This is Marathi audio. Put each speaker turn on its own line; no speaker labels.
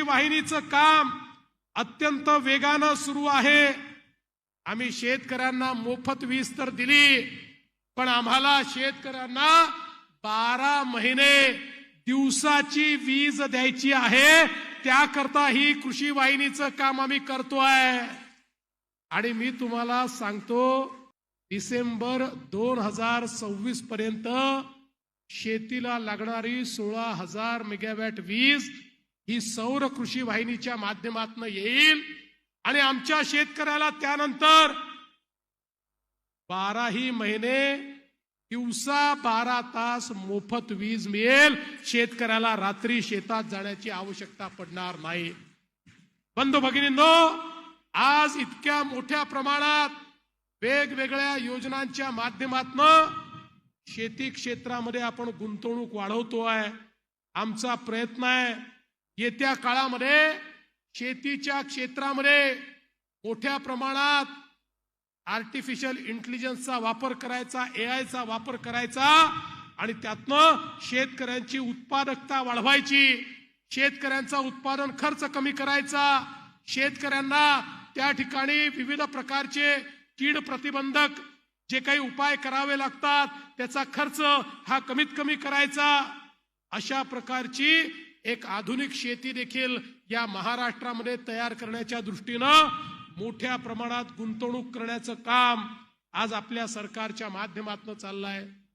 वाहिनीचं काम अत्यंत वेगानं सुरू आहे. आम्ही शेतकऱ्यांना मोफत वीज तर दिली पण आम्हाला शेतकऱ्यांना बारा महिने दिवसाची वीज द्यायची आहे. त्याकरता ही कृषी वाहिनीचं काम आम्ही करतोय. आणि मी तुम्हाला सांगतो डिसेंबर दोन हजार सव्वीस पर्यंत शेतीला लागणारी सोळा हजार मेगावॅट वीज ही सौर कृषी वाहिनीच्या माध्यमातून येईल. आणि आमच्या शेतकऱ्याला त्यानंतर बाराही महिने दिवसा बारा तास मोफत वीज मिळेल. शेतकऱ्याला रात्री शेतात जाण्याची आवश्यकता पडणार नाही. बंधू भगिनींनो आज इतक्या मोठ्या प्रमाणात वेगवेगळ्या योजनांच्या माध्यमातून शेती क्षेत्रामध्ये आपण गुंतवणूक वाढवतो आहे आमचा प्रयत्न आहे येत्या काळामध्ये शेतीच्या क्षेत्रामध्ये मोठ्या प्रमाणात आर्टिफिशियल इंटेलिजन्सचा वापर करायचा एआयचा वापर करायचा आणि त्यातनं शेतकऱ्यांची उत्पादकता वाढवायची. शेतकऱ्यांचा उत्पादन खर्च कमी करायचा. शेतकऱ्यांना त्या ठिकाणी विविध प्रकारचे कीड प्रतिबंधक जे काही उपाय करावे लागतात त्याचा खर्च हा कमीत कमी करायचा. अशा प्रकारची एक आधुनिक शेती देखील या महाराष्ट्रामध्ये तयार करण्याच्या दृष्टीनं मोठ्या प्रमाणात गुंतवणूक करण्याचं काम आज आपल्या सरकारच्या माध्यमातून चाललं आहे